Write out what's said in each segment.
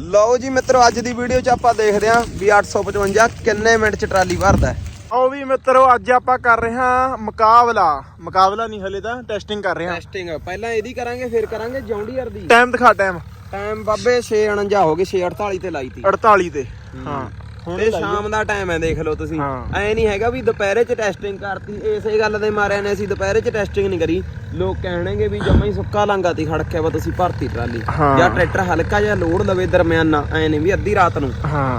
ਲਓ ਜੀ ਮਿੱਤਰੋ ਅੱਜ ਦੀ ਵੀਡੀਓ 'ਚ ਆਪਾਂ ਦੇਖਦੇ ਆਂ ਵੀ 855 ਕਿੰਨੇ ਮਿੰਟ 'ਚ ਟਰਾਲੀ ਭਰਦਾ। ਆਓ ਵੀ ਮਿੱਤਰੋ ਅੱਜ ਆਪਾਂ ਕਰ ਰਹੇ ਹਾਂ ਮੁਕਾਬਲਾ। ਮੁਕਾਬਲਾ ਨਹੀਂ ਹਲੇ ਤਾਂ ਟੈਸਟਿੰਗ ਕਰ ਰਹੇ ਹਾਂ। ਟੈਸਟਿੰਗ ਪਹਿਲਾਂ ਇਹਦੀ ਕਰਾਂਗੇ ਫਿਰ ਕਰਾਂਗੇ ਜੌਂਡੀਅਰ ਦੀ। ਟਾਈਮ ਦਿਖਾ ਟਾਈਮ ਟਾਈਮ ਬਾਬੇ 649 ਹੋ ਗਏ 648 ਤੇ ਲਾਈ ਤੀ। 48 ਤੇ ਹਾਂ। ਤੇ ਸ਼ਾਮ ਦਾ ਟਾਈਮ ਹੈ ਦੇਖ ਲਓ ਤੁਸੀਂ। ਐ ਨਹੀਂ ਹੈਗਾ ਵੀ ਦੁਪਹਿਰੇ 'ਚ ਟੈਸਟਿੰਗ ਕਰਤੀ ਇਸੇ ਗੱਲ ਦੇ ਮਾਰਿਆਂ ਨੇ ਅਸੀਂ ਦੁਪਹਿਰੇ 'ਚ ਟੈਸਟਿੰਗ ਨਹੀਂ ਕਰੀ। ਲੋਕ ਕਹਿਣਗੇ ਵੀ ਜਮਾ ਹੀ ਸੁੱਕਾ ਲਾਂਗਾ ਤੀ ਖੜਕਿਆ ਵਾ ਤੁਸੀਂ ਭਰਤੀ ਟਰਾਲੀ। ਜਾਂ ਟਰੈਕਟਰ ਹਲਕਾ ਜਿਹਾ ਲੋਡ ਲਵੇ ਦਰਮਿਆਨਾ ਐ ਨਹੀਂ ਵੀ ਅੱਧੀ ਰਾਤ ਨੂੰ।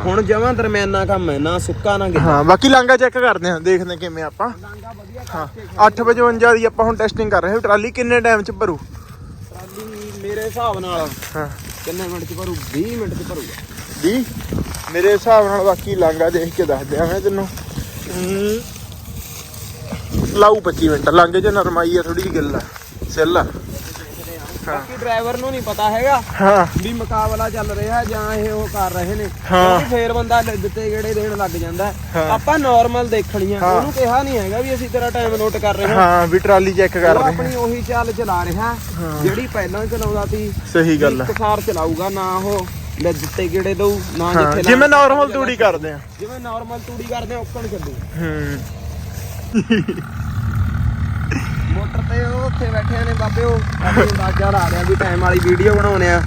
ਹੁਣ ਜਮਾ ਦਰਮਿਆਨਾ ਕੰਮ ਹੈ ਨਾ ਸੁੱਕਾ ਨਾ ਗਿੱਲਾ। ਹਾਂ ਬਾਕੀ ਲਾਂਗਾ ਚੈੱਕ ਕਰਦੇ ਹਾਂ ਦੇਖਦੇ ਕਿਵੇਂ ਆਪਾਂ। ਲਾਂਗਾ ਵਧੀਆ ਹਾਂ 855 ਦੀ ਆਪਾਂ ਹੁਣ ਟੈਸਟਿੰਗ ਕਰ ਰਹੇ ਹਾਂ ਟਰਾਲੀ ਕਿੰਨੇ ਟਾਈਮ ਚ ਭਰੂ? ਟਰਾਲੀ ਮੇਰੇ ਹਿਸਾਬ ਨਾਲ ਹਾਂ। ਕਿੰਨੇ ਮਿੰਟ 'ਚ ਭਰੂ? 20 ਮਿੰਟ 'ਚ ਭਰੂਗਾ 20 ਮੇਰੇ ਹਿਸਾਬ ਨਾਲ ਬਾਕੀ ਲਾਂਗਾ ਦੇਖ ਕੇ ਦੱਸ ਦਿਆਂ ਮੈਂ ਤੈਨੂੰ। ਲਾਊ 25 ਮਿੰਟ ਲਾਂਗੇ ਚ ਨਰਮਾਈ ਆ ਥੋੜੀ ਜਿਹੀ ਗਿੱਲ ਆ। ਸਿੱਲ ਆ। ਬਾਕੀ ਡਰਾਈਵਰ ਨੂੰ ਨਹੀਂ ਪਤਾ ਹੈਗਾ ਹਾਂ। ਵੀ ਮੁਕਾਬਲਾ ਚੱਲ ਰਿਹਾ ਜਾਂ ਇਹ ਉਹ ਕਰ ਰਹੇ ਨੇ। ਹਾਂ। ਕਿਉਂਕਿ ਫੇਰ ਬੰਦਾ ਦਿੱਤੇ ਗੇੜੇ ਦੇਣ ਲੱਗ ਜਾਂਦਾ। ਹੈ। ਹਾਂ। ਆਪਾਂ ਨਾਰਮਲ ਦੇਖਣੀਆਂ ਹਾਂ। ਉਹਨੂੰ ਕਿਹਾ ਨਹੀਂ ਹੈਗਾ ਵੀ ਅਸੀਂ ਤੇਰਾ ਟਾਈਮ ਨੋਟ ਕਰ ਰਹੇ ਹਾਂ। ਹਾਂ ਵੀ ਟਰਾਲੀ ਚੈੱਕ ਕਰ ਰਹੇ ਆਪਣੀ ਉਹੀ ਚਾਲ ਚਲਾ ਰਿਹਾ। ਹਾਂ। ਜਿਹੜੀ ਪਹਿਲਾਂ ਚਲਾਉਂਦਾ ਸੀ ਸਹੀ ਗੱਲ ਆ। ਇੱਕ ਸਾਰ ਚਲਾਊਗਾ ਨਾ ਉਹ। ਲੈ ਦਿੱਤੇ ਗੇੜੇ ਦਊ? ਨਾ ਹਾਂ ਜਿੱਥੇ ਜਿਵੇਂ ਨਾਰਮਲ ਤੂੜੀ ਕਰਦੇ ਆ। ਜਿਵੇਂ ਨਾਰਮਲ ਤੂੜੀ ਕਰਦੇ ਆ ਉੱਕਣ ਚੱਲੂ ਹੂੰ। ਮੋਟਰ ਤੇ ਉਹ ਉੱਥੇ ਬੈਠੇ ਨੇ ਬਾਬੇ ਉਹ ਆਪਣੇ ਅੰਦਾਜ਼ਾ ਲਾ ਰਿਹਾ ਵੀ ਟਾਈਮ ਵਾਲੀ ਵੀਡੀਓ ਬਣਾਉਣੇ ਆ।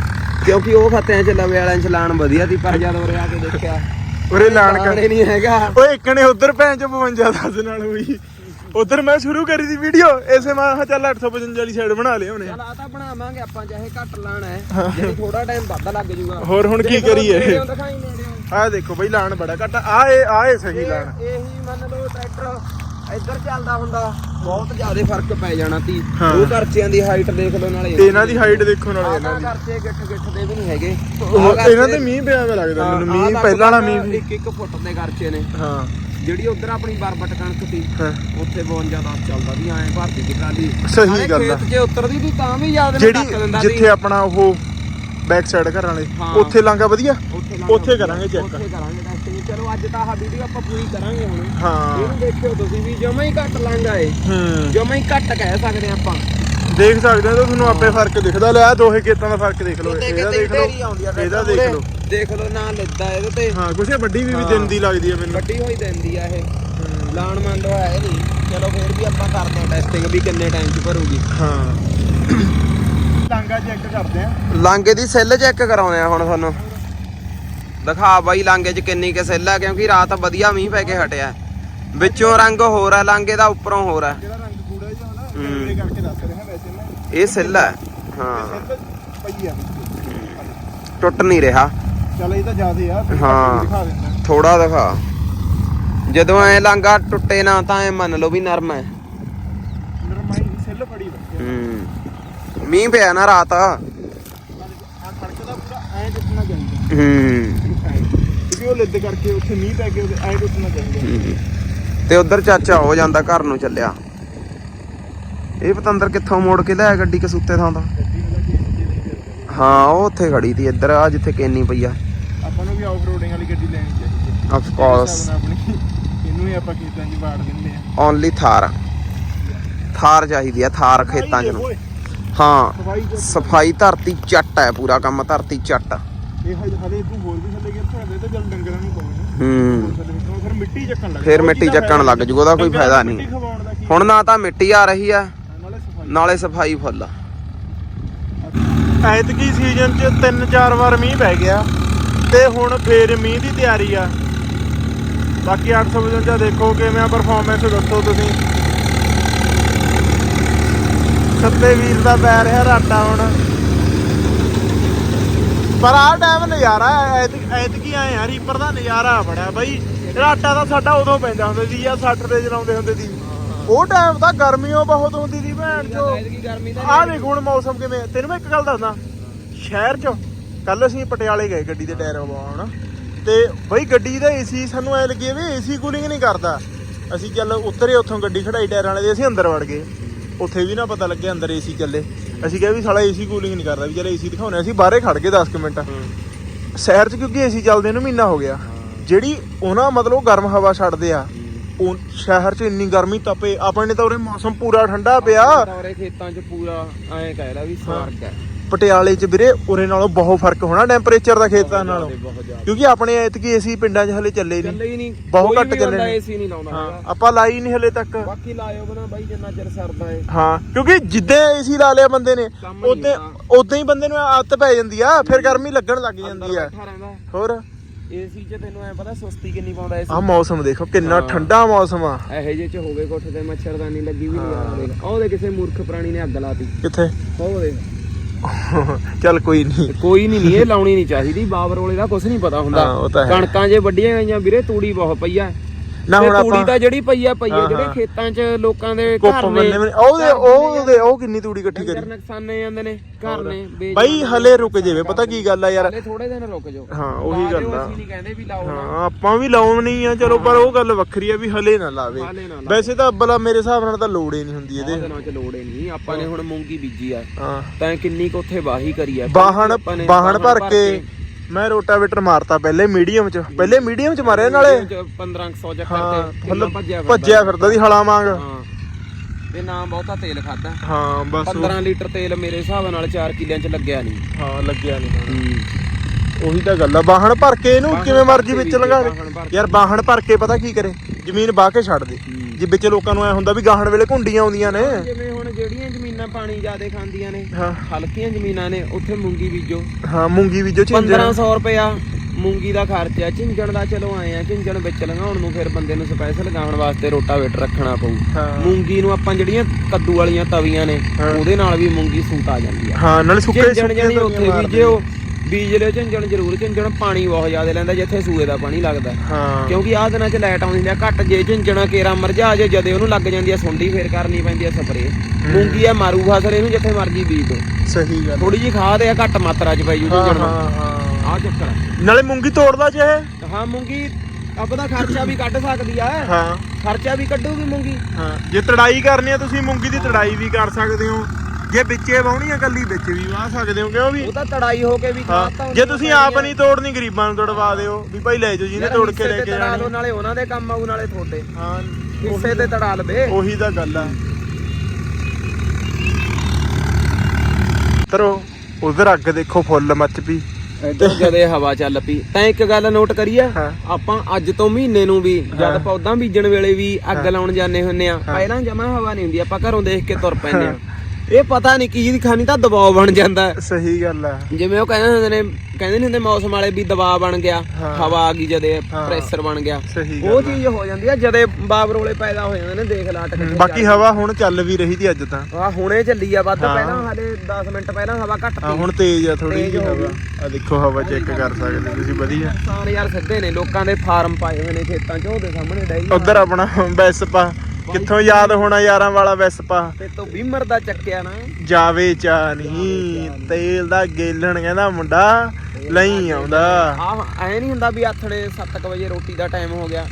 ਕਿਉਂਕਿ ਉਹ ਫਤਿਆਂ ਚ ਲਵੇ ਵਾਲਿਆਂ ਚ ਲਾਣ ਵਧੀਆ ਸੀ ਪਰ ਜਦ ਉਰੇ ਆ ਕੇ ਦੇਖਿਆ ਉਰੇ ਲਾਣ ਕਰ ਲਾਣੇ ਨਹੀਂ ਹੈਗਾ। ਓਏ ਇੱਕ ਨੇ ਉਧਰ ਭੈਣ ਚ 52 ਦੱਸ ਨਾਲ ਹੋਈ। ਉਧਰ ਮੈਂ ਸ਼ੁਰੂ ਕਰੀ ਦੀ ਵੀਡੀਓ ਐਸੇ ਮੈਂ ਕਿਹਾ ਚੱਲ 855 ਵਾਲੀ ਸਾਈਡ ਬਣਾ ਲਿਆ ਉਹਨੇ ਚਲ ਆ ਤਾਂ ਬਣਾਵਾਂਗੇ ਆਪਾਂ ਚਾਹੇ ਘੱਟ ਲਾਣਾ ਹੈ ਜੇ ਥੋੜਾ ਟਾਈਮ ਵੱਧ ਲੱਗ ਜਾਊਗਾ ਹੋਰ ਹੁਣ ਕੀ ਕਰੀਏ? ਆਹ ਦੇਖੋ ਬਈ ਲਾਣ ਬੜਾ ਘੱਟ ਆ। ਇਹ ਆ ਇਹ ਸਹੀ ਲਾਣ। ਇਹ- ਇਹੀ ਮੰਨ ਲਓ ਟਰੈਕਟਰ ਇੱਧਰ ਚੱਲਦਾ ਹੁੰਦਾ ਬਹੁਤ ਜ਼ਿਆਦਾ ਫ਼ਰਕ ਪੈ ਜਾਣਾ ਤੀ। ਉਹ ਖਰਚਿਆਂ ਦੀ ਹਾਈਟ ਦੇਖ ਲਓ ਨਾਲੇ। ਤੇ ਇਹਨਾਂ ਦੀ ਹਾਈਟ ਦੇਖੋ ਨਾਲੇ ਇਹਨਾਂ ਦੀ। ਖਰਚੇ ਗਿੱਠ ਗਿੱਠ ਦੇ ਵੀ ਨਹੀਂ ਹੈਗੇ। ਉਹ ਆਹ ਇਹਨਾਂ ਤੇ ਖਰਚੇ- ਮੀਂਹ ਪਿਆ ਵੇ ਲੱਗਦਾ ਮੈਨੂੰ ਮੀਂਹ ਪਹਿਲਾਂ ਵਾਲਾ ਮੀਂਹ ਫੁੱਟ ਦੇ ਖਰਚੇ ਨੇ। ਹਾਂ। ਜਿਹੜੀ ਉਧਰ ਆਪਣੀ ਬਰਬਟ ਕਣਕ ਸੀ ਹਾਂ। ਉੱਥੇ ਬਹੁਤ ਜ਼ਿਆਦਾ ਚੱਲਦਾ ਵੀ ਐਂ ਭਰਦੀ ਦੀ ਟਰਾਲੀ। ਸਹੀ ਨਾਲੇ ਗੱਲ ਆ। ਖੇਤ 'ਚ ਉਤਰਦੀ ਵੀ ਤਾਂ ਵੀ ਯਾਦ ਨਹੀਂ ਟੱਕ ਦਿੰਦਾ ਜਿਹੜੀ ਸੀ। ਜਿੱਥੇ ਆਪਣਾ ਉਹ ਬੈਕ ਸਾਈਡ ਘਰ ਵਾਲੇ ਹਾਂ। ਉੱਥੇ ਲਾਂਗਾ ਵਧੀਆ? ਉੱਥੇ ਲੰਘ ਉੱਥੇ ਕਰਾਂਗੇ check। ਉੱਥੇ ਕਰਾਂਗੇ ਟੈਸਟਿੰਗ ਚਲੋ ਅੱਜ ਤਾਂ ਆਹ ਵੀਡੀਓ ਆਪਾਂ ਪੂਰੀ ਕਰਾਂਗੇ ਹੁਣ। ਹਾਂ। ਇਹਨੂੰ ਦੇਖਿਓ ਤੁਸੀਂ ਵੀ ਜਮਾ ਹੀ ਘੱਟ ਲੰਘਾ ਏ ਹੂੰ। ਜਮਾ ਹੀ ਘੱਟ ਕਹਿ ਸਕਦੇ ਹਾਂ ਆਪਾਂ। ਦੇਖ ਸਕਦੇ ਹੋ ਤਾਂ ਤੁਹਾਨੂੰ ਆਪੇ ਫ਼ਰਕ ਦਿਖਦਾ। ਲੈ ਆਹ ਦੋਹੇ ਖੇਤਾਂ ਦਾ ਫ਼ਰਕ ਦੇਖ ਲਓ। ਕਿਤੇ ਇਹਦਾ ਕਿਤੇ ਦੇਖ ਢੇਰੀ ਆਉਂਦੀ ਆ ਲਓ ਇਹਦਾ ਦੇਖ ਲਓ। ਦੇਖ ਲਓ ਨਾ ਲੱਦਾ ਇਹਦੇ ਤੇ। ਹਾਂ ਕੁਛ ਇਹ ਵੱਡੀ ਵੀ ਵੀ। ਦਿਨ ਦੀ ਲੱਗਦੀ ਹੈ ਮੈਨੂੰ। ਵੱਡੀ ਹੋਈ ਦਿੰਦੀ ਆ ਇਹ। ਲਾਣ ਮੰਨ ਲਓ ਹੈ ਨਹੀਂ ਚਲੋ ਫੇਰ ਵੀ ਆਪਾਂ ਕਰਦੇ ਹਾਂ ਟੈਸਟਿੰਗ ਵੀ ਕਿੰਨੇ ਟਾਈਮ 'ਚ ਭਰੂਗੀ। ਹਾਂ। ਲਾਂਗਾ ਚੈੱਕ ਕਰਦੇ ਆ। ਲਾਂਗੇ ਦੀ ਸੈੱਲ ਚੈੱਕ ਕਰਾਉਣੇ ਆ ਹੁਣ ਤੁਹਾਨੂੰ। ਦਿਖਾ ਬਾਈ ਲਾਂਗੇ 'ਚ ਕਿੰਨੀ ਕੇ ਸੈੱਲ ਆ ਕਿਉਂਕਿ ਰਾਤ ਵਧੀਆ ਮੀਂਹ ਪੈ ਕੇ ਹਟਿਆ। ਵਿੱਚੋਂ ਰੰਗ ਹੋਰ ਆ ਲਾਂਗੇ ਦਾ ਉੱਪਰੋਂ ਹੋਰ ਆ। ਜਿਹੜਾ ਰੰਗ ਕੂੜਾ ਜਿਹਾ ਨਾ ਹੂੰ। ਇਹ ਕਰਕੇ ਦੱਸ ਰਿਹਾ ਵੈਸੇ ਮੈਂ। ਇਹ ਸੈੱਲ ਆ। ਹਾਂ। ਪਈ ਆ। ਟੁੱਟ ਨਹੀਂ ਰਿਹਾ। ਚੱਲ ਇਹ ਤਾਂ ਜ਼ਿਆਦੇ ਆ ਫਿਰ ਹਾਂ। ਦਿਖਾ ਦਿੰਦਾ ਥੋੜਾ ਦਿਖਾ। ਜਦੋਂ ਐ ਲਾਂਗਾ ਟੁੱਟੇ ਨਾ ਤਾਂ ਐ ਮੰਨ ਲਓ ਵੀ ਨਰਮ ਹੈ ਨਰਮਾਈ ਸੈੱਲ ਫੜੀ ਰੱਖਿਆ ਹੂੰ ਮੀਂਹ ਪਿਆ ਨਾ ਰਾਤ। ਆ ਖੜਕ ਦਾ ਪੂਰਾ ਐਂ ਟੁੱਟਣਾ ਚਾਹੀਦਾ। ਹੂੰ। ਕਿਉਂਕਿ ਉਹ ਲਿੱਦ ਕਰਕੇ ਉੱਥੇ ਮੀਂਹ ਪੈ ਕੇ ਉਹਦੇ ਐਂ ਟੁੱਟਣਾ ਚਾਹੀਦਾ। ਤੇ ਉਧਰ ਚਾਚਾ ਹੋ ਜਾਂਦਾ ਘਰ ਨੂੰ ਚੱਲਿਆ। ਇਹ ਪਤੰਦਰ ਕਿੱਥੋਂ ਮੋੜ ਕੇ ਲਿਆ ਗੱਡੀ ਕਸੂਤੇ ਥਾਂ ਤੋਂ? ਗੱਡੀ ਵਾਲਾ ਕੇਸ ਜੇ ਨਹੀਂ ਕਰਦਾ ਹਾਂ ਉਹ ਉੱਥੇ ਖੜੀ ਤੀ ਇੱਧਰ ਆ ਜਿੱਥੇ ਕੇਨੀ ਪਈ ਆ। ਨੂੰ ਵੀ ਆਫ ਰੋਡਿੰਗ ਵਾਲੀ ਗੱਡੀ ਲੈਣੀ ਚਾਹੀਦੀ ਹੈ। ਆਫ ਕੋਰਸ ਆਪਣੀ ਇਹਨੂੰ ਹੀ ਆਪਾਂ ਖੇਤਾਂ 'ਚ ਵਾੜ ਦਿੰਦੇ ਆ ਓਨਲੀ ਥਾਰ। ਥਾਰ ਚਾਹੀਦੀ ਆ ਥਾਰ ਖੇਤਾਂ 'ਚ ਨੂੰ। ਹਾਂ ਸਫ਼ਾਈ ਧਰਤੀ ਚੱਟ ਹੈ ਪੂਰਾ ਕੰਮ ਧਰਤੀ ਚੱਟ। ਇਹ ਹਜੇ ਹਲੇ ਤੂੰ ਹੋਰ ਵੀ ਥੱਲੇ ਗਿਰ ਸਕਦੇ ਤੇ ਚੱਲ ਡੰਗਰਾਂ ਨੂੰ ਪਾਉਣਾ ਹੂੰ। ਥੱਲੇ ਵਿੱਚੋਂ ਫਿਰ ਮਿੱਟੀ ਚੱਕਣ ਲੱਗ ਫਿਰ ਮਿੱਟੀ ਚੱਕਣ ਲੱਗ ਜੂ ਉਹਦਾ ਕੋਈ ਫਾਇਦਾ ਨਹੀਂ। ਹੁਣ ਨਾ ਤਾਂ ਮਿੱਟੀ ਆ ਰਹੀ ਆ ਨਾਲੇ ਸਫ਼ਾਈ। ਫੁੱਲ। ਐਤਕੀ ਸੀਜ਼ਨ 'ਚ ਤਿੰਨ ਚਾਰ ਵਾਰ ਮੀਂਹ ਪੈ ਗਿਆ। ਤੇ ਹੁਣ ਫੇਰ ਮੀਂਹ ਦੀ ਤਿਆਰੀ ਆ। ਬਾਕੀ 855 ਦੇਖੋ ਕਿਵੇਂ ਆ ਪਰਫਾਰਮੈਂਸ ਦੱਸੋ ਤੁਸੀਂ। ਸੱਤੇ ਵੀਰ ਦਾ ਪੈ ਰਿਹਾ ਰਾਟਾ ਹੁਣ ਪਰ ਆਹ ਟਾਈਮ ਨਜ਼ਾਰਾ ਐਤਕੀ ਆਏ ਆ ਰੀਪਰ ਦਾ ਨਜ਼ਾਰਾ ਬੜਾ ਬਈ। ਰਾਟਾ ਤਾਂ ਸਾਡਾ ਉਦੋਂ ਪੈਂਦਾ ਹੁੰਦਾ ਸੀ ਜਾਂ 60 ਤੇ ਚਲਾਉਂਦੇ ਹੁੰਦੇ ਸੀ। ਉਹ ਟਾਈਮ ਤਾਂ ਗਰਮੀਆਂ ਬਹੁਤ ਹੁੰਦੀ ਸੀ ਭੈਣ ਚੋ ਆਹ ਦੇਖ ਹੁਣ ਮੌਸਮ ਕਿਵੇਂ। ਤੈਨੂੰ ਮੈਂ ਇੱਕ ਗੱਲ ਦੱਸਦਾ ਸ਼ਹਿਰ 'ਚ ਕੱਲ ਅਸੀਂ ਪਟਿਆਲੇ ਗਏ ਗੱਡੀ ਦੇ ਟਾਇਰ ਪਵਾਉਣ ਤੇ ਬਈ ਗੱਡੀ ਦਾ ਏਸੀ ਸਾਨੂੰ ਐ ਲੱਗੇ ਵੀ ਏਸੀ ਕੂਲਿੰਗ ਨਹੀਂ ਕਰਦਾ। ਅਸੀਂ ਚੱਲ ਉਤਰੇ ਉੱਥੋਂ ਗੱਡੀ ਖੜਾਈ ਟਾਇਰਾਂ ਵਾਲੇ ਦੇ ਅਸੀਂ ਅੰਦਰ ਵੜ ਗਏ। ਉੱਥੇ ਵੀ ਨਾ ਪਤਾ ਲੱਗਿਆ ਅੰਦਰ ਏਸੀ ਚੱਲੇ। ਅਸੀਂ ਕਿਹਾ ਵੀ ਸਾਲਾ ਏਸੀ ਕੂਲਿੰਗ ਨਹੀਂ ਕਰਦਾ ਵੀ ਚੱਲ ਏਸੀ ਦਿਖਾਉਣੇ ਅਸੀਂ ਬਾਹਰੇ ਖੜ ਗਏ 10 ਕੁ ਮਿੰਟ। ਸ਼ਹਿਰ 'ਚ ਕਿਉਂਕਿ ਏਸੀ ਚੱਲਦੇ ਨੂੰ ਮਹੀਨਾ ਹੋ ਗਿਆ। ਜਿਹੜੀ ਉਹਨਾਂ ਮਤਲਬ ਗਰਮ ਹਵਾ ਛੱਡਦੇ ਆ ਉਹ ਸ਼ਹਿਰ 'ਚ ਇੰਨੀ ਗਰਮੀ ਤਪੇ। ਆਪਣੇ ਤਾਂ ਉਰੇ ਮੌਸਮ ਪੂਰਾ ਠੰਡਾ ਪਿਆ। ਤੌਰੇ ਖੇਤਾਂ 'ਚ ਪੂਰਾ ਐਂ ਕਹਿ ਲਾ ਵੀ ਸਵਰਗ ਹੈ। ਪਟਿਆਲੇ 'ਚ ਵੀਰੇ ਉਰੇ ਨਾਲੋਂ ਬਹੁਤ ਫ਼ਰਕ ਹੋਣਾ ਟੈਂਪਰੇਚਰ ਦਾ ਖੇਤਾਂ ਨਾਲੋਂ। ਕਿਉਂਕਿ ਆਪਣੇ ਐਤਕੀ ਏਸੀ ਪਿੰਡਾਂ 'ਚ ਹਲੇ ਚੱਲੇ ਨਹੀਂ। ਬਹੁਤ ਘੱਟ ਚੱਲੇ ਨੇ। ਏਸੀ ਨਹੀਂ। ਆਪਾਂ ਲਾਈ ਨਹੀਂ ਹਲੇ ਤੱਕ। ਬਾਕੀ ਲਾਇਓ ਬਣਾ ਬਾਈ ਜਿੰਨਾ ਚਿਰ ਸਰਦਾ ਏ। ਹਾਂ ਕਿਉਂਕਿ ਜਿੱਦਾਂ ਏਸੀ ਲਾ ਲਿਆ ਬੰਦੇ ਨੇ ਉਦੋਂ। ਉਦਾਂ ਹੀ ਬੰਦੇ ਨੂੰ ਆਦਤ ਪੈ ਜਾਂਦੀ ਆ ਫਿਰ ਗਰਮੀ ਲੱਗਣ ਲੱਗ ਜਾਂਦੀ ਆ। ਹੋਰ? ਏਸੀ 'ਚ ਤੈਨੂੰ ਐ ਪਤਾ ਸੁਸਤੀ ਕਿੰਨੀ ਪਾਉਂਦਾ ਏਸੀ ਆਹ ਮੌਸਮ ਦੇਖੋ ਕਿੰਨਾ। ਠੰਡਾ ਮੌਸਮ ਆ। ਇਹੋ ਜਿਹੇ 'ਚ ਹੋਵੇ ਕੋਠੇ ਤੇ ਮੱਛਰਦਾਨੀ ਲੱਗੀ ਵੀ ਨਹੀਂ ਆ ਉਹਦੇ ਕਿਸੇ ਮੂਰਖ ਪ੍ਰਾਣੀ ਨੇ ਅੱਗ ਲਾਤੀ। ਕਿੱਥੇ? ਉਹ ਚੱਲ ਕੋਈ ਨਹੀਂ। ਕੋਈ ਨਹੀਂ ਨਹੀਂ ਇਹ ਲਾਉਣੀ ਨਹੀਂ ਚਾਹੀਦੀ ਬਾਬਰ ਵਾਲੇ ਦਾ ਕੁਝ ਨਹੀਂ ਪਤਾ ਹੁੰਦਾ। ਹਾਂ, ਉਹ ਤਾਂ ਹੈ। ਕਣਕਾਂ ਜੇ ਵੱਡੀਆਂ ਗਈਆਂ ਵੀਰੇ ਤੂੜੀ ਬਹੁਤ ਪਈ ਆ। ਨਾ ਹੁਣ ਤੂੜੀ ਆਪਾਂ ਤਾਂ ਜਿਹੜੀ ਪਈ ਆ ਪਈ ਆ ਜਿਹੜੇ। ਖੇਤਾਂ 'ਚ ਲੋਕਾਂ ਦੇ ਘਰ ਨੇ। ਉਹਦੇ ਉਹਦੇ ਉਹ ਕਿੰਨੀ ਤੂੜੀ ਇਕੱਠੀ ਕਰੀ? ਨੁਕਸਾਨੇ ਜਾਂਦੇ ਨੇ ਘਰ ਨੇ ਬਾਈ ਹਲੇ ਰੁਕ ਜਾਵੇ ਪਤਾ ਕੀ ਗੱਲ ਆ ਯਾਰ। ਹਲੇ ਥੋੜੇ ਦਿਨ ਰੁਕ ਜਾਓ। ਹਾਂ ਉਹੀ ਗੱਲ ਆ। ਅਸੀਂ ਨਹੀਂ ਕਹਿੰਦੇ ਵੀ ਲਾਓ ਨਾ। ਹਾਂ ਆਪਾਂ ਵੀ ਲਾਉਣੀ ਆ ਚਲੋ ਪਰ ਉਹ ਗੱਲ ਵੱਖਰੀ ਆ ਵੀ ਹਲੇ ਨਾ ਲਾਵੇ। ਵੈਸੇ ਤਾਂ ਅੱਬਲਾ ਮੇਰੇ ਹਿਸਾਬ ਨਾਲ ਤਾਂ ਲੋੜ ਹੀ ਨਹੀਂ ਹੁੰਦੀ ਇਹਦੇ। ਦਿਨਾਂ 'ਚ ਲੋੜ ਹੀ ਨਹੀਂ। ਆਪਾਂ ਨੇ ਹੁਣ ਮੂੰਗੀ ਬੀਜੀ ਆ। ਤਾਂ ਕਿੰਨੀ ਕੁ ਉੱਥੇ ਵਾਹੀ ਕਰੀ ਆ। ਬਾਹਣ ਆਪਾਂ ਬਾਹਣ ਭਰ ਕੇ ਮੈਂ ਰੋਟਾਵੇਟਰ ਮਾਰਤਾ ਪਹਿਲੇ ਮੀਡੀਅਮ ਚ ਪਹਿਲੇ ਮੀਡੀਅਮ ਚ ਮਾਰਿਆ ਨਾਲੇ? 1500 ਚੱਕਰ ਹਾਂ ਤੇ ਭੱਜਿਆ ਫਿਰਦਾ। ਭੱਜਿਆ ਫਿਰਦਾ ਦੀ ਹਲਾ ਹਾਂ ਤੇ ਨਾ ਬਹੁਤਾ ਤੇਲ ਖਾਦਾ ਹਾਂ ਬਸ ਉਹ- 15 ਲੀਟਰ ਤੇਲ ਮੇਰੇ ਹਿਸਾਬ ਨਾਲ 4 ਕਿੱਲਿਆਂ 'ਚ ਲੱਗਿਆ ਨਹੀਂ ਹਾਂ ਲੱਗਿਆ ਨਹੀਂ ਉਹੀ ਤਾਂ ਗੱਲ ਆ ਬਾਹਣ ਭਰ ਕੇ ਇਹਨੂੰ ਕਿਵੇਂ ਭਰ ਮਰਜ਼ੀ ਕੇ ਵਿੱਚ ਵੀ ਭਰ ਦੇ। ਕੇ। ਯਾਰ ਬਾਹਣ ਭਰ ਕੇ ਪਤਾ ਕੀ ਕਰੇ ਜ਼ਮੀਨ ਬਾਹ ਕੇ ਛੱਡ ਦੇ। ਹੂੰ। ਜੇ ਵਿੱਚ ਲੋਕਾਂ ਨੂੰ ਐ ਹੁੰਦਾ ਵੀ ਗਾਹਣ ਵੇਲੇ ਘੁੰਡੀਆਂ ਆਉਂਦੀਆਂ ਨੇ। ਜਿਵੇਂ ਹੁਣ ਜਿਹੜੀਆਂ ਜ਼ਮੀਨਾਂ ਪਾਣੀ ਜ਼ਿਆਦੇ ਖਾਂਦੀਆਂ ਨੇ ਹਾਂ। ਹਲਕੀਆਂ ਜ਼ਮੀਨਾਂ ਨੇ ਉੱਥੇ ਮੂੰਗੀ ਬੀਜੋ। ਹਾਂ ਮੂੰਗੀ ਬੀਜੋ ਝਿੰਜਰ 1500 ਰੁਪਇਆ ਮੂੰਗੀ ਦਾ ਖਰਚਾ ਝਿੰਜਣ ਦਾ ਚਲੋ ਆਏ ਆ ਝਿੰਜਣ ਵਿੱਚ ਲਗਾਉਣ ਨੂੰ ਫਿਰ ਬੰਦੇ ਨੂੰ ਸਪੈਸ਼ਲ ਲਗਾਉਣ ਵਾਸਤੇ ਰੋਟਾਵੇਟਰ ਰੱਖਣਾ ਪਊ। ਹਾਂ। ਮੂੰਗੀ ਨੂੰ ਆਪਾਂ ਜਿਹੜੀਆਂ ਕੱਦੂ ਵਾਲੀਆਂ ਤਵੀਆਂ ਨੇ ਹਾਂ। ਉਹਦੇ ਨਾਲ ਵੀ ਮੂੰਗੀ ਸੂਟ ਆ ਜਾਂਦੀ ਆ। ਹਾਂ ਨਾਲੇ ਸੁੱਕੇ ਝਿੰਜਣ ਸੁੱਕੇ ਜਣੀ ਉੱਥੇ ਮਾਰਦੇ ਬੀਜਿਓ ਬੀਜ ਲਿਓ ਝਿੰਜਣ ਜ਼ਰੂਰ ਝਿੰਜਣ ਪਾਣੀ ਬਹੁਤ ਜ਼ਿਆਦਾ ਲੈਂਦਾ ਜਿੱਥੇ ਸੂਏ ਦਾ ਪਾਣੀ ਲੱਗਦਾ। ਹਾਂ। ਕਿਉਂਕਿ ਆਹ ਦਿਨਾਂ 'ਚ ਲਾਈਟ ਆਉਂਦੀ ਆ ਘੱਟ ਜੇ ਝਿੰਜਣਾ ਕੇਰਾ ਮਰਜਾ ਜੇ ਜਦੇ ਉਹਨੂੰ ਲੱਗ ਜਾਂਦੀ ਆ ਸੁੰਡੀ ਫੇਰ ਕਰਨੀ ਪੈਂਦੀ ਆ ਸਪਰੇ। ਮੂੰਗੀ ਆ ਮਾਰੂ ਫਸਲ ਇਹਨੂੰ ਜਿੱਥੇ ਮਰਜ਼ੀ ਬੀਜ ਦੋ ਸਹੀ ਗੱਲ ਥੋੜੀ ਜੀ ਖਾਦ ਆ ਘੱਟ ਮਾਤਰਾ 'ਚ ਪਈ ਜੂ ਝਿੰਜਣ ਹਾਂ ਹਾਂ। ਆਹ ਚੱਕਰ ਨਾਲੇ ਮੂੰਗੀ ਤੋੜਦਾ ਚਾਹੇ ਹਾਂ ਮੂੰਗੀ ਆਪਣਾ ਖਰਚਾ ਵੀ ਕੱਢ ਸਕਦੀ ਆ। ਹਾਂ। ਖਰਚਾ ਵੀ ਕੱਢੂਗੀ ਮੂੰਗੀ। ਹਾਂ। ਜੇ ਤੜਾਈ ਕਰਨੀ ਆ ਤੁਸੀਂ ਮੂੰਗੀ ਦੀ ਤੜਾਈ ਵੀ ਕਰ ਸਕਦੇ ਹੋ। ਜੇ ਵਿੱਚੇ ਵਾਉਣੀ ਆ ਕੱਲੀ ਵਿੱਚ ਵੀ ਵਾਹ ਸਕਦੇ ਹੋ ਕਿਉਂ ਵੀ? ਉਹ ਤਾਂ ਤੜਾਈ ਹੋ ਕੇ ਵੀ ਖਾਦ ਤਾਂ ਹਾਂ ਜੇ ਤੁਸੀਂ ਆਪ ਨਹੀਂ ਤੋੜਨੀ ਗਰੀਬਾਂ ਨੂੰ ਤੋੜਵਾ ਦਿਓ ਵੀ ਭਾਈ ਲੈ ਜਾਓ ਜਿਹਨੇ ਤੋੜ ਕੇ ਲੈ ਕੇ ਜਾਣੀ। ਨਾਲੇ ਉਹਨਾਂ ਦੇ ਕੰਮ ਆਊ ਨਾਲੇ ਤੁਹਾਡੇ। ਹਾਂ ਹਿੱਸੇ ਤੇ ਤੜਾ ਲਵੇ। ਉਹੀ ਤਾਂ ਗੱਲ ਆ। ਤਰੋ ਉਧਰ ਅੱਗ ਦੇਖੋ ਫੁੱਲ ਮੱਚ ਪਈ। ਇੱਧਰ ਜਦੇ ਹਵਾ ਚੱਲ ਪਈ। ਤਾਂ ਇੱਕ ਗੱਲ ਨੋਟ ਕਰੀਏ ਹਾਂ। ਆਪਾਂ ਅੱਜ ਤੋਂ ਮਹੀਨੇ ਨੂੰ ਵੀ। ਜਦ ਪੌਦਾ ਬੀਜਣ ਵੇਲੇ ਵੀ ਅੱਗ ਲਾਉਣ ਜਾਂਦੇ ਹੁੰਨੇ ਆ ਪਹਿਲਾਂ ਜਮਾ ਹਵਾ ਨਹੀਂ ਹੁੰਦੀ ਆਪਾਂ ਘਰੋਂ ਦੇਖ ਕੇ ਤੁਰ ਪੈਂਦੇ ਆ। ਇਹ ਪਤਾ ਨਹੀਂ ਕੀ ਖਾਣੀ ਤਾਂ ਦਬਾਅ ਬਣ ਜਾਂਦਾ ਹੈ। ਸਹੀ ਗੱਲ ਆ ਜਿਵੇਂ ਉਹ ਕਹਿੰਦੇ ਹੁੰਦੇ ਨੇ ਕਹਿੰਦੇ ਨਹੀਂ ਹੁੰਦੇ ਮੌਸਮ ਵਾਲੇ ਵੀ ਦਬਾਅ ਬਣ ਗਿਆ ਹਾਂ। ਹਵਾ ਆ ਗਈ ਜਦੇ ਹਾਂ। ਪ੍ਰੈਸ਼ਰ ਬਣ ਗਿਆ ਸਹੀ ਉਹ ਚੀਜ਼ ਹੋ ਜਾਂਦੀ ਆ ਜਦੇ ਬਾਬਰੋਲੇ ਪੈਦਾ ਹੋ ਜਾਂਦੇ ਨੇ ਦੇਖ ਲਾ ਟਕ ਆ। ਬਾਕੀ ਹਵਾ ਹੁਣ ਚੱਲ ਵੀ ਰਹੀ ਦੀ ਅੱਜ ਤਾਂ ਆ ਹੁਣੇ ਚੱਲੀ ਆ ਵੱਧ ਹਾਂ। ਪਹਿਲਾਂ ਹਾਲੇ 10 ਮਿੰਟ ਪਹਿਲਾਂ ਹਵਾ ਘੱਟ ਹਾਂ ਸੀ ਹੁਣ ਤੇਜ਼ ਆ ਥੋੜੀ ਤੇਜ਼ ਜਿਹੀ ਹੋ ਹਵਾ ਆ ਦੇਖੋ ਹਵਾ ਚੈੱਕ ਕਰ ਸਕਦੇ ਹੋ ਤੁਸੀਂ ਵਧੀਆ ਕਿਸਾਨ ਯਾਰ ਸਿੱਧੇ ਨੇ ਲੋਕਾਂ ਦੇ ਫਾਰਮ ਪਾਏ ਹੋਏ ਨੇ ਖੇਤਾਂ 'ਚ ਉਹਦੇ ਸਾਹਮਣੇ ਡਾਈ ਉਧਰ ਆਪਣਾ ਵੈਸਪਾ ਕਿੱਥੋਂ ਯਾਦ ਹੋਣਾ ਯਾਰਾਂ ਵਾਲਾ ਵੈਸਪਾ? ਤੇ ਤੋਂ ਬੀਮਰ ਦਾ ਚੱਕਿਆ ਨਾ। ਜਾਵੇ ਚਾ ਨਹੀਂ ਤੇਲ ਦਾ ਗੇਲਣ ਕਹਿੰਦਾ ਮੁੰਡਾ ਲਈ ਆਉਂਦਾ। ਆ ਐ ਨਹੀਂ ਹੁੰਦਾ ਵੀ ਆਥਣੇ 7 ਵਜੇ ਰੋਟੀ ਦਾ ਟਾਈਮ ਹੋ ਗਿਆ।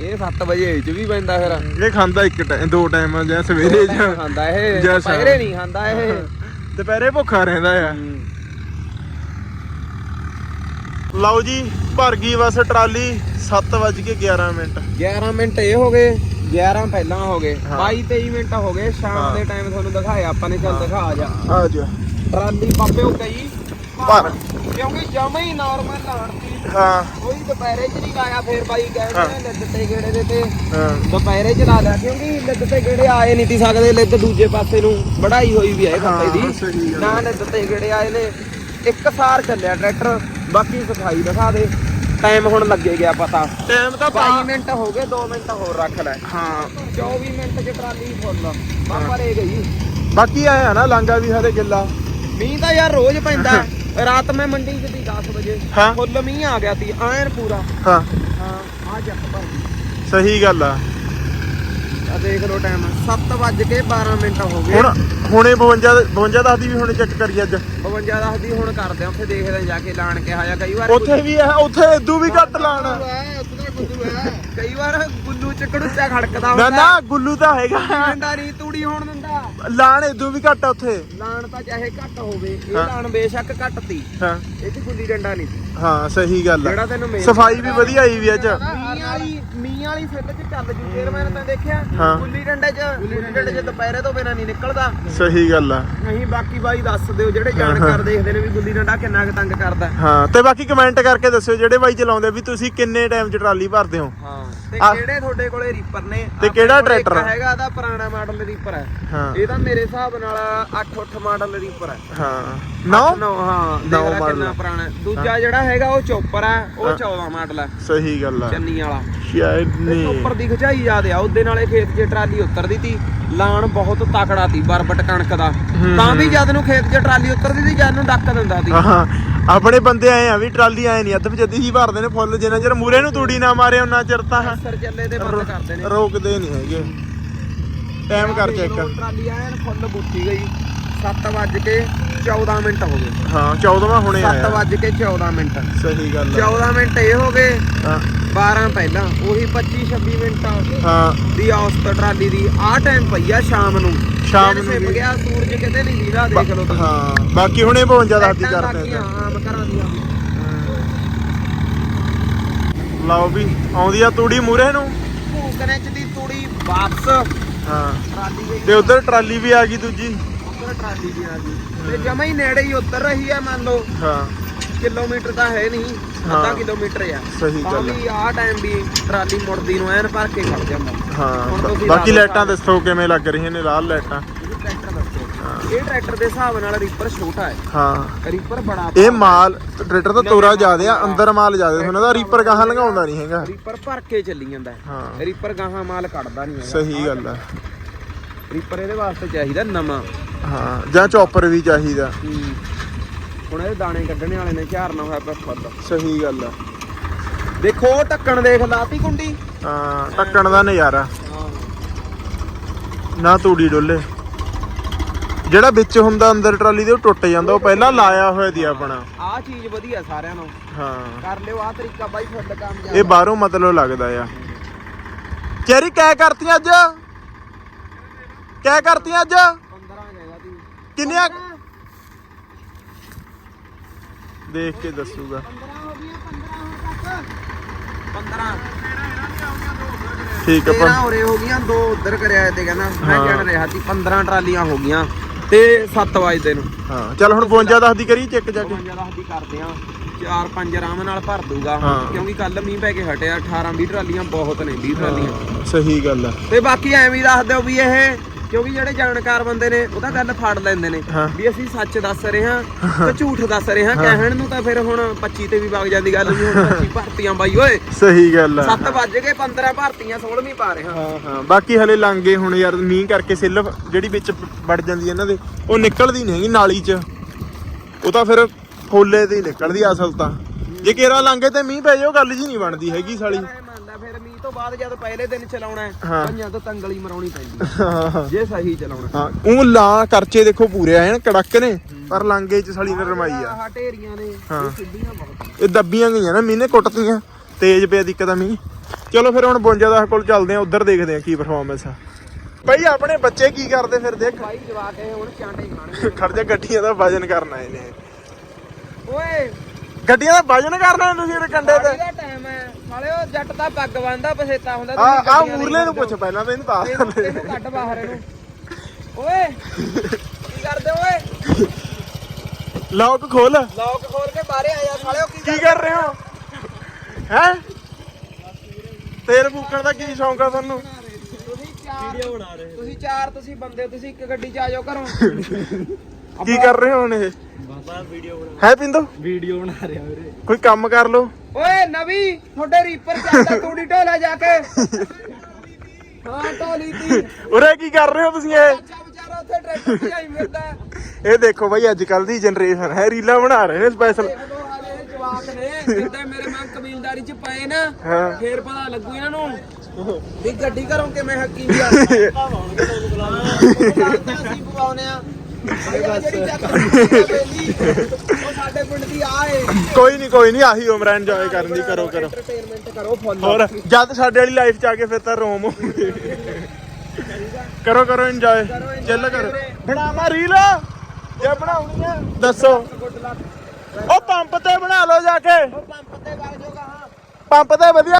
ਇਹ 7 ਵਜੇ 'ਚ ਵੀ ਪੈਂਦਾ ਫਿਰ। ਇਹ ਖਾਂਦਾ ਇੱਕ ਟਾਈਮ ਦੋ ਟਾਈਮ ਜਾਂ ਸਵੇਰੇ ਜਾਂ ਖਾਂਦਾ ਇਹ ਜਾਂ ਸ਼ਾਮ। ਪਹਿਰੇ ਨਹੀਂ ਖਾਂਦਾ ਇਹ। ਦੁਪਹਿਰੇ ਭੁੱਖਾ ਰਹਿੰਦਾ ਆ। ਲਓ ਜੀ ਭਰ ਗਈ ਬਸ ਟਰਾਲੀ 7:11 ਮਿੰਟ। 11 ਮਿੰਟ ਇਹ ਹੋ ਗਏ। 11 ਪਹਿਲਾਂ ਹੋ ਗਏ ਹਾਂ। 22 23 ਮਿੰਟ ਹੋ ਗਏ ਸ਼ਾਮ ਹਾਂ। ਦੇ ਟਾਈਮ ਤੁਹਾਨੂੰ ਦਿਖਾਇਆ ਆਪਾਂ ਨੇ ਚੱਲ ਦਿਖਾ ਜਾ। ਆ ਜਾ। ਟਰਾਲੀ ਪਾਪੇ ਹੋ ਗਈ ਭਰ। ਕਿਉਂਕਿ ਜਮਾ ਹੀ ਨਾਰਮਲ ਲਾਣਤੀ ਹਾਂ। ਕੋਈ ਦੁਪਹਿਰੇ ਚ ਨਹੀਂ ਲਾਇਆ ਫੇਰ ਬਾਈ ਹਾਂ। ਕਹਿੰਦੇ ਲਿੱਦ ਤੇ ਗੇੜੇ ਦੇ ਤੇ। ਹਾਂ। ਦੁਪਹਿਰੇ ਚ ਲਾ ਲਿਆ ਕਿਉਂਕਿ ਲਿੱਦ ਤੇ ਗੇੜੇ ਆਏ ਨਹੀਂ ਤੀ ਸਕਦੇ ਲਿੱਦ ਦੂਜੇ ਪਾਸੇ ਨੂੰ ਵੜਾਈ ਹੋਈ ਵੀ ਹੈ ਖੱਤੇ ਹਾਂ, ਦੀ ਗੱਲ ਨਾ ਲਿੱਦ ਤੇ ਗੇੜੇ ਆਏ ਨੇ ਇੱਕ ਸਾਰ ਚੱਲਿਆ ਟਰੈਕਟਰ ਬਾਕੀ ਸਫ਼ਾਈ ਦਿਖਾ ਦੇ। ਟਾਈਮ ਹੁਣ ਲੱਗੇ ਗਿਆ ਪਤਾ। ਟਾਈਮ ਤਾਂ 22 ਮਿੰਟ ਹੋ ਗਏ 2 ਮਿੰਟ ਹੋਰ ਰੱਖ ਲੈ। ਹਾਂ। 24 ਮਿੰਟ ਚ ਟਰਾਲੀ ਫੁੱਲ। ਬਾਪਰ ਇਹ ਗਈ। ਬਾਕੀ ਆਇਆ ਨਾ ਲਾਂਗਾ ਵੀ ਹਰੇ ਗਿੱਲਾ। ਮੀਂਹ ਤਾਂ ਯਾਰ ਰੋਜ਼ ਪੈਂਦਾ। ਰਾਤ ਮੈਂ ਮੰਡੀ ਚ ਸੀ 10 ਵਜੇ। ਫੁੱਲ ਮੀਂਹ ਆ ਗਿਆ ਸੀ ਐਨ ਪੂਰਾ। ਹਾਂ। ਹਾਂ ਆ ਜੱਕ ਭਰ ਗਈ ਸਹੀ ਗੱਲ ਆ। ਆ ਦੇਖ ਲਓ ਟਾਈਮ 7 ਵੱਜ ਕੇ 12 ਮਿੰਟ ਹੋ ਗਏ। ਹੁਣ ਹੁਣੇ 52 52 ਦੱਸਦੀ ਵੀ ਹੁਣੇ ਚੈੱਕ ਕਰੀ ਅੱਜ। 52 ਦੱਸਦੀ ਹੁਣ ਕਰਦੇ ਆ ਉੱਥੇ ਦੇਖਦੇ ਆ ਜਾ ਕੇ ਲਾਣ ਕੇ ਆਇਆ ਕਈ ਵਾਰ ਉੱਥੇ ਵੀ ਹੈ ਉੱਥੇ ਇਦੂ ਵੀ ਘੱਟ ਲਾਣਾ ਕਈ ਵਾਰ ਗੁੱਲੂ ਚ ਕੜੁੱਚਾ ਖੜਕਦਾ ਨਾ ਹੁੰਦਾ। ਨਾ ਗੁੱਲੂ ਤਾਂ ਹੈਗਾ। ਡੰਡਾ ਨਹੀਂ ਤੂੜੀ ਹੋਣ ਦਿੰਦਾ। ਲਾਣ ਇਦੂ ਵੀ ਘੱਟ ਆ ਉੱਥੇ? ਲਾਣ ਤਾਂ ਚਾਹੇ ਘੱਟ ਹੋਵੇ ਇਹ ਹਾਂ। ਲਾਣ ਬੇਸ਼ੱਕ ਘੱਟ ਤੀ ਹਾਂ। ਇਹ ਚ ਗੁੱਲੀ ਡੰਡਾ ਨਹੀਂ ਸੀ। ਹਾਂ ਸਹੀ ਗੱਲ ਜਿਹੜਾ ਆ ਤੈਨੂੰ ਮੇਨ ਸਫ਼ਾਈ ਵੀ ਵਧੀਆ ਆਈ ਵੀ ਅੱਜ। ਮੀਂਹ ਵਾਲੀ ਮੀਂਹ ਵਾਲੀ ਫਿੱਲ ਚ ਚੱਲ ਜੂ ਚੇਅਰਮੈਨ ਤਾਂ ਦੇਖਿਆ ਹਾਂ। ਗੁੱਲੀ ਡੰਡੇ ਚ ਗੁੱਲੀ ਡੰਡੇ ਚ ਦੁਪਹਿਰੇ ਤੋਂ ਬਿਨਾ ਨਹੀਂ ਨਿਕਲਦਾ। ਸਹੀ ਗੱਲ ਆ। ਨਹੀਂ ਬਾਕੀ ਬਾਈ ਦੱਸ ਦਿਓ ਜਿਹੜੇ ਜਾਣਕਾਰ ਦੇਖਦੇ ਨੇ ਵੀ ਗੁੱਲੀ ਡੰਡਾ ਕਿੰਨਾ ਕੁ ਤੰਗ ਕਰਦਾ। ਹਾਂ ਤੇ ਬਾਕੀ ਕਮੈਂਟ ਕਰਕੇ ਦੱਸਿਓ ਜਿਹੜੇ ਬਾਈ ਚਲਾਉਂਦੇ ਵੀ ਤੁਸੀਂ ਕਿੰਨੇ ਟਾਈਮ 'ਚ ਟਰਾਲੀ ਭਰਦੇ ਹੋ? ਹਾਂ। ਤੇ ਆ- ਕਿਹੜੇ ਤੁਹਾਡੇ ਕੋਲੇ ਰੀਪਰ ਨੇ? ਤੇ ਆਪਣੇ ਕਿਹੜਾ ਕੋਲੇ ਇੱਕ ਟਰੈਕਟਰ? ਹੈਗਾ ਦਾ ਪੁਰਾਣਾ ਮਾਡਲ ਰੀਪਰ ਹੈ। ਹਾਂ। ਇਹ ਤਾਂ ਮੇਰੇ ਹਿਸਾਬ ਨਾਲ 8-8 ਮਾਡਲ ਰੀਪਰ ਹੈ। ਹਾਂ। ਨੌ? ਨੌ ਹਾਂ। ਨੌ ਦੇਖ ਲੈ model ਕਿੰਨਾ ਪੁਰਾਣਾ। ਹੈ। ਦੂਜਾ ਜਿਹੜਾ ਹੈਗਾ ਉਹ ਚੋਪਰ ਹੈ ਉਹ ਹਾਂ। 14 ਮਾਡਲ ਹੈ। ਸਹੀ ਗੱਲ ਆ। ਚੰਨੀ ਵਾਲਾ। ਸ਼ਾਇਦ ਤੇ ਨਹੀਂ। ਚੋਪਰ ਦੀ ਖਚਾਈ ਜ਼ਿਆਦੇ ਆ। ਉਹਦੇ ਨਾਲੇ ਖੇਤ 'ਚ ਟਰਾਲੀ ਉਤਰਦੀ ਤੀ। ਲਾਣ ਬਹੁਤ ਤਕੜਾ ਤੀ ਬਰਬਟ ਕਣਕ ਦਾ। ਤਾਂ ਵੀ ਜਦ ਨੂੰ ਖੇਤ 'ਚ ਟਰਾਲੀ ਉਤਰਦੀ ਤੀ ਜਦ ਨੂੰ ਡੱਕ ਦਿੰਦਾ ਤੀ। ਹਾਂ। ਆਪਣੇ ਬੰਦੇ ਆਏ ਆ ਵੀ ਟਰਾਲੀ ਆਏ ਨਹੀਂ ਅੱਧ ਜੱਦੀ ਹੀ ਭਰਦੇ ਨੇ ਫੁੱਲ ਜਿੰਨਾ ਚਿਰ ਮੂਰੇ ਨੂੰ ਤੂੜੀ ਨਾ ਮਾਰੇ ਉਹਨਾਂ ਚਿਰ ਤਾਂ ਸਰ ਚੱਲੇ ਤੇ ਬੰਦ ਕਰਦੇ ਨੇ। ਰੋਕਦੇ ਨਹੀਂ ਹੈਗੇ। ਟਾਈਮ ਕਰ ਚੈੱਕ ਟਰਾਲੀ ਐਨ ਫੁੱਲ ਬੁੱਤੀ ਗਈ। 7 ਵੱਜ ਕੇ 14 ਮਿੰਟ ਹੋ ਗਏ। ਹਾਂ 14ਵਾਂ ਹੁਣੇ 7 ਆਇਆ ਵੱਜ ਕੇ 14 ਮਿੰਟ। ਸਹੀ ਗੱਲ ਆ। 14 ਮਿੰਟ ਇਹ ਹੋ ਗਏ ਹਾਂ। 12 ਪਹਿਲਾਂ ਉਹੀ 25 26 ਮਿੰਟ ਹਾਂ। ਦੀ ਔਸਤ ਟਰਾਲੀ ਦੀ ਆਹ ਟਾਈਮ ਪਈ ਆ ਸ਼ਾਮ ਨੂੰ। ਸ਼ਾਮ ਨੂੰ ਛਿਪ ਵੀ। ਗਿਆ ਸੂਰਜ ਕਿਤੇ ਨਹੀਂ ਦੀਦਾ ਦੇਖ ਲਓ ਤੁਸੀਂ। ਹਾਂ ਬਾਕੀ ਹੁਣੇ 52 ਦਾ ਹੱਦੀ ਕਰਦੇ ਆ। ਆਮ ਘਰਾਂ ਦੀਆਂ। ਲਓ ਵੀ ਆਉਂਦੀ ਆ ਤੂੜੀ ਮੂਰੇ ਨੂੰ। ਭੂਕਣੇ ਚ ਦੀ ਤੂੜੀ ਵਾਪਸ। ਹਾਂ। ਟਰਾਲੀ ਗਈ ਤੇ ਉਧਰ ਟਰਾਲੀ ਵੀ ਆ ਗਈ ਦੂਜੀ। ਉੱਧਰ ਟਰਾਲੀ ਵੀ ਆ ਗਈ? ਤੇ ਜਮਾ ਹੀ ਨੇੜੇ ਹੀ ਉੱਤਰ ਰਹੀ ਆ ਮੰਨ ਲਓ। ਹਾਂ। ਕਿਲੋਮੀਟਰ ਤਾਂ ਹੈ ਨਹੀਂ ਹਾਂ। ਅੱਧਾ ਕਿਲੋਮੀਟਰ ਆ। ਸਹੀ ਤਾਂ ਗੱਲ ਆ। ਵੀ ਆਹ ਟਾਈਮ ਵੀ ਟਰਾਲੀ ਮੁੜਦੀ ਨੂੰ ਐਨ ਭਰ ਕੇ ਖੜ ਜਾਂਦਾ ਹਾਂ ਹੁਣ ਬ- ਤੁਸੀਂ ਬਾਕੀ ਲਾਈਟਾਂ ਦੱਸੋ ਕਿਵੇਂ ਲੱਗ ਰਹੀਆਂ ਨੇ ਲਾਲ ਲਾਈਟਾਂ। ਇਹ ਟਰੈਕਟਰ ਦੇ ਹਿਸਾਬ ਨਾਲ ਰੀਪਰ ਛੋਟਾ ਹੈ। ਹਾਂ। ਰੀਪਰ ਬੜਾ ਇਹ ਮਾਲ ਟਰੈਕਟਰ ਦਾ ਤੋਰਾ ਜ਼ਿਆਦੇ ਆ ਅੰਦਰ ਮਾਲ ਜ਼ਿਆਦੇ ਉਹਨਾਂ ਦਾ ਰੀਪਰ ਗਾਹਾਂ ਲੰਘਾਉਂਦਾ ਨਹੀਂ ਹੈਗਾ। ਰੀਪਰ ਭਰ ਕੇ ਚੱਲੀ ਜਾਂਦਾ ਰੀਪਰ ਗਾਹਾਂ ਮਾਲ ਕੱਢਦਾ ਨਹੀਂ ਹੈਗਾ। ਸਹੀ ਗੱਲ ਆ। ਰੀਪਰ ਇਹਦੇ ਵਾਸਤੇ ਚਾਹੀਦਾ ਨਵਾਂ। ਹਾਂ ਜਾਂ ਚੌਪਰ ਵੀ ਚਾਹੀਦਾ। ਹੁਣ ਇਹ ਦਾਣੇ ਕੱਢਣੇ ਵਾਲੇ ਨੇ ਝਾਰਨਾ ਹੋਇਆ ਪਿਆ ਫੁੱਲ ਸਹੀ ਗੱਲ ਆ। ਦੇਖੋ ਉਹ ਢੱਕਣ ਦੇਖ ਲਾਤੀ ਕੁੰਡੀ। ਹਾਂ ਟੱਕਣ ਦਾ ਨਜ਼ਾਰਾ। ਨਾ ਤੂੜੀ ਡੋਲੇ। ਜਿਹੜਾ ਵਿੱਚ ਹੁੰਦਾ ਅੰਦਰ ਟਰਾਲੀ ਦੇ ਉਹ ਟੁੱਟ ਜਾਂਦਾ। ਉਹ ਪਹਿਲਾਂ ਲਾਇਆ ਹੋਇਆ ਦੀ ਆਪਣਾ। ਆਹ ਚੀਜ਼ ਵਧੀਆ ਸਾਰਿਆਂ ਨੂੰ। ਹਾਂ। ਕਰ ਲਿਓ ਆਹ ਤਰੀਕਾ ਬਾਈ ਫੁੱਲ ਕੰਮ ਇਹ ਬਾਹਰੋਂ ਮਤਲਬ ਲੱਗਦਾ ਆ। ਚੈਰੀ ਕਹਿ ਕਰਤੀਆਂ ਅੱਜ? ਕਹਿ ਕਰਤੀਆਂ ਅੱਜ? 15 ਹੈਗਾ ਤੀ ਕਿੰਨੀਆਂ ਦੇਖ ਕੇ ਦੱਸੂਗਾ। 15 ਹੋ ਗਈਆਂ 15 ਹੁਣ ਤੱਕ 15 ਠੀਕ ਆ 13 ਪਰ ਹੋਰੇ ਹੋ ਗਈਆਂ ਦੋ ਉਧਰ ਕਰਿਆ ਤੇ ਕਹਿੰਦਾ ਮੈਂ। ਗਿਣ ਰਿਹਾ ਸੀ 15 ਟਰਾਲੀਆਂ ਹੋ ਗਈਆਂ ਤੇ 7 ਵਜੇ ਨੂੰ। ਹਾਂ ਚੱਲ ਹੁਣ 52 ਦੱਸਦੀ ਕਰੀ ਚੈੱਕ ਜਾ ਕੇ 52 ਦੱਸਦੀ ਕਰਦੇ ਆ ਚਾਰ ਪੰਜ ਆਰਾਮ ਨਾਲ ਭਰ ਦੂਗਾ। ਕਿਉਂਕਿ ਕੱਲ ਮੀਂਹ ਪੈ ਕੇ ਹਟਿਆ 18 20 ਟਰਾਲੀਆਂ ਬਹੁਤ ਨੇ 20 ਟਰਾਲੀਆਂ। ਸਹੀ ਗੱਲ ਆ। ਤੇ ਬਾਕੀ ਐਵੇਂ ਹੀ ਦੱਸ ਦਿਓ ਵੀ ਇਹ ਕਿਉਂਕਿ ਜਿਹੜੇ ਜਾਣਕਾਰ ਬੰਦੇ ਨੇ ਉਹਦਾ ਗੱਲ ਫੜ ਲੈਂਦੇ ਨੇ ਹਾਂ। ਵੀ ਅਸੀਂ ਸੱਚ ਦੱਸ ਰਹੇ ਹਾਂ ਤੇ ਝੂਠ ਦੱਸ ਰਹੇ ਹਾਂ। ਕਹਿਣ ਨੂੰ ਤਾਂ ਫਿਰ ਹੁਣ 25 ਤੇ ਵੀ ਵਗ ਜਾਂਦੀ ਗੱਲ ਵੀ ਹੁਣ 25 ਭਰਤੀਆਂ ਬਾਈ ਓਏ। ਸਹੀ ਗੱਲ ਆ। 7 ਵੱਜ ਗਏ 15 ਭਰਤੀਆਂ 16ਵੀਂ ਪਾ ਰਹੇ ਹਾਂ। ਹਾਂ ਹਾਂ। ਬਾਕੀ ਹਲੇ ਲਾਂਗੇ ਹੁਣ ਯਾਰ ਮੀਂਹ ਕਰਕੇ ਸਿੱਲ ਜਿਹੜੀ ਵਿੱਚ ਵੜ ਜਾਂਦੀ ਹੈ ਇਹਨਾਂ ਦੇ ਉਹ ਨਿਕਲਦੀ ਨਹੀਂ ਹੈਗੀ ਨਾਲੀ 'ਚ। ਉਹ ਤਾਂ ਫਿਰ ਫੋਲੇ ਤੇ ਹੀ ਨਿਕਲਦੀ ਆ ਅਸਲ ਤਾਂ। ਜੇ ਕੇਰਾ ਲਾਂਗੇ ਤੇ ਮੀਂਹ ਪੈ ਜਾਓ ਗੱਲ ਜੀ ਨਹੀਂ ਬਣਦੀ ਹੈਗੀ ਸਾਲੀ। ਫਿਰ ਮੀਂਹ ਤੋਂ ਬਾਅਦ ਜਦ ਪਹਿਲੇ ਦਿਨ ਚਲਾਉਣਾ ਹੈ ਹਾਂ। ਪੰਜਾਂ ਤੋਂ ਤੰਗਲੀ ਮਰਾਉਣੀ ਪੈਂਦੀ ਹੈ। ਹਾਂ ਜੇ ਸਹੀ ਚਲਾਉਣਾ। ਹਾਂ ਉਹ ਲਾ ਕਰਚੇ ਦੇਖੋ ਪੂਰੇ ਆਏ ਨੇ ਕੜਕ ਨੇ ਪਰ ਲਾਂਗੇ 'ਚ ਸਾਲੀ ਨੇ ਰਮਾਈ ਆ। ਆਹ ਢੇਰੀਆਂ ਨੇ ਹਾਂ। ਇਹ ਸਿੱਧੀਆਂ ਬਹੁਤ ਇਹ ਦੱਬੀਆਂ ਗਈਆਂ ਨਾ ਮੀਂਹ ਨੇ ਕੁੱਟਤੀਆਂ। ਤੇਜ਼ ਪਿਆ ਦਿੱਕਤ ਆ ਮੀਂਹ। ਚਲੋ ਫਿਰ ਹੁਣ 52 ਦਾ ਕੋਲ ਚੱਲਦੇ ਆ ਉਧਰ ਦੇਖਦੇ ਆ ਕੀ ਪਰਫਾਰਮੈਂਸ ਆ। ਭਾਈ ਆਪਣੇ ਬੱਚੇ ਕੀ ਕਰਦੇ ਫਿਰ ਦੇਖ। ਬਾਈ ਜਵਾ ਕੇ ਹੁਣ ਚਾਂਟੇ ਖਾਣਗੇ ਖੜ ਜਾ ਗੱਡੀਆਂ ਦਾ ਵਜਨ ਕਰਨਾ ਇਹਨੇ ਓਏ! ਗੱਡੀਆਂ ਦਾ ਵਜਨ ਕਰਨਾ ਤੁਸੀਂ ਇਹਦੇ ਕੰਡੇ ਤੇ। ਦਾ ਟਾਈਮ ਹੈ। ਸਾਲੇ ਉਹ ਜੱਟ ਦਾ ਪੱਗ ਬੰਨਦਾ ਪਸੇਤਾ ਹੁੰਦਾ ਆ ਤੁਸੀਂ ਆ ਗੱਡੀਆਂ ਮੂਰਲੇ ਲਈ ਨੂੰ ਪੁੱਛ ਪਹਿਲਾਂ ਤਾਂ ਇਹਨੂੰ ਦੱਸ ਇਹਨੂੰ ਇਹਨੂੰ ਕੱਢ ਬਾਹਰ ਇਹਨੂੰ। ਓਏ ਕੀ ਕਰਦੇ ਓਏ? ਲੌਕ ਖੋਲ। ਲੌਕ ਖੋਲ ਕੇ ਬਾਹਰੇ ਆ। ਜਾ ਸਾਲਿਓ ਕੀ ਕੀ ਕਰ ਰਹੇ ਹੋ? ਹੈ? ਤੇਲ ਫੂਕਣ ਦਾ ਕੀ ਸ਼ੌਂਕ ਆ ਤੁਹਾਨੂੰ? ਤੁਸੀਂ ਚਾਰ ਵੀਡੀਓ ਬਣਾ ਰਹੇ ਤੁਸੀਂ ਚਾਰ ਤੁਸੀਂ ਬੰਦੇ ਤੁਸੀਂ ਇੱਕ ਗੱਡੀ ਚ ਆ ਜਾਓ ਘਰੋਂ। ਕੀ ਕਰ ਰਹੇ ਹੋ ਹੁਣ ਇਹ? ਹੈ ਪਿੰਦੋ? ਵੀਡੀਓ ਬਣਾ ਰਿਹਾ ਵੀਰੇ। ਕੋਈ ਕੰਮ ਕਰ ਲੋ ਓਏ ਨਵੀ ਤੁਹਾਡੇ ਰੀਪਰ ਚੱਲਦਾ ਤੂੜੀ ਢੋਲਾ ਜਾ ਕੇ। ਹਾਂ ਢੋਲੀ ਤੀ। ਉਰੇ ਕੀ ਕਰ ਰਹੇ ਹੋ ਤੁਸੀਂ ਇਹ? ਅੱਛਾ ਵਿਚਾਰਾ ਉੱਥੇ ਟਰੈਕਟਰ ਤੇ ਆਈ ਫਿਰਦਾ ਹੈ। ਇਹ ਦੇਖੋ ਬਾਈ ਅੱਜ ਕੱਲ ਦੀ ਜਨਰੇਸ਼ਨ ਹੈ ਰੀਲਾ ਬਣਾ ਰਹੇ ਨੇ ਸਪੈਸ਼ਲ ਲਓ ਜਵਾਕ ਨੇ ਜਿੱਦਾਂ ਮੇਰੇ ਮਾਂ ਕਬੀਲਦਾਰੀ ਚ ਪਏ ਨਾ ਫੇਰ ਪਤਾ ਲੱਗੂ ਇਹਨਾਂ ਨੂੰ ਵੀ ਗੱਡੀ ਘਰੋਂ ਕਿਵੇਂ ਹੱਕੀ ਵੀ ਆ। ਅਸੀਂ ਪਵਾਉਨੇ ਆ ਸਾਡੇ ਪਿੰਡ ਦੀ ਆ ਏ ਕੋਈ ਨਹੀਂ ਕੋਈ ਨਹੀਂ ਆਹੀ ਉਮਰ ਇੰਜੋਏ ਕਰਨ ਦੀ ਕਰੋ ਕਰੋ। ਐਂਟਰਟੇਨਮੈਂਟ ਕਰੋ ਫੁੱਲ ਹੋਰ ਜਦ ਸਾਡੇ ਵਾਲੀ ਲਾਈਫ ਚ ਆ ਕੇ ਫਿਰ ਤਾਂ ਰੋਮ ਕਰੋ ਕਰੋ ਇੰਜੋਏ ਚੱਲ ਕਰੋ। ਬਣਾਵਾ ਰੀਲ ਜੇ ਬਣਾਉਣੀ ਆ ਦੱਸੋ। ਉਹ ਪੰਪ ਤੇ ਬਣਾ ਲਓ ਜਾ ਕੇ। ਪੰਪ ਤੇ ਵਗ ਜਾਓਗਾ ਹਾਂ ਪੰਪ ਤੇ ਵਧੀਆ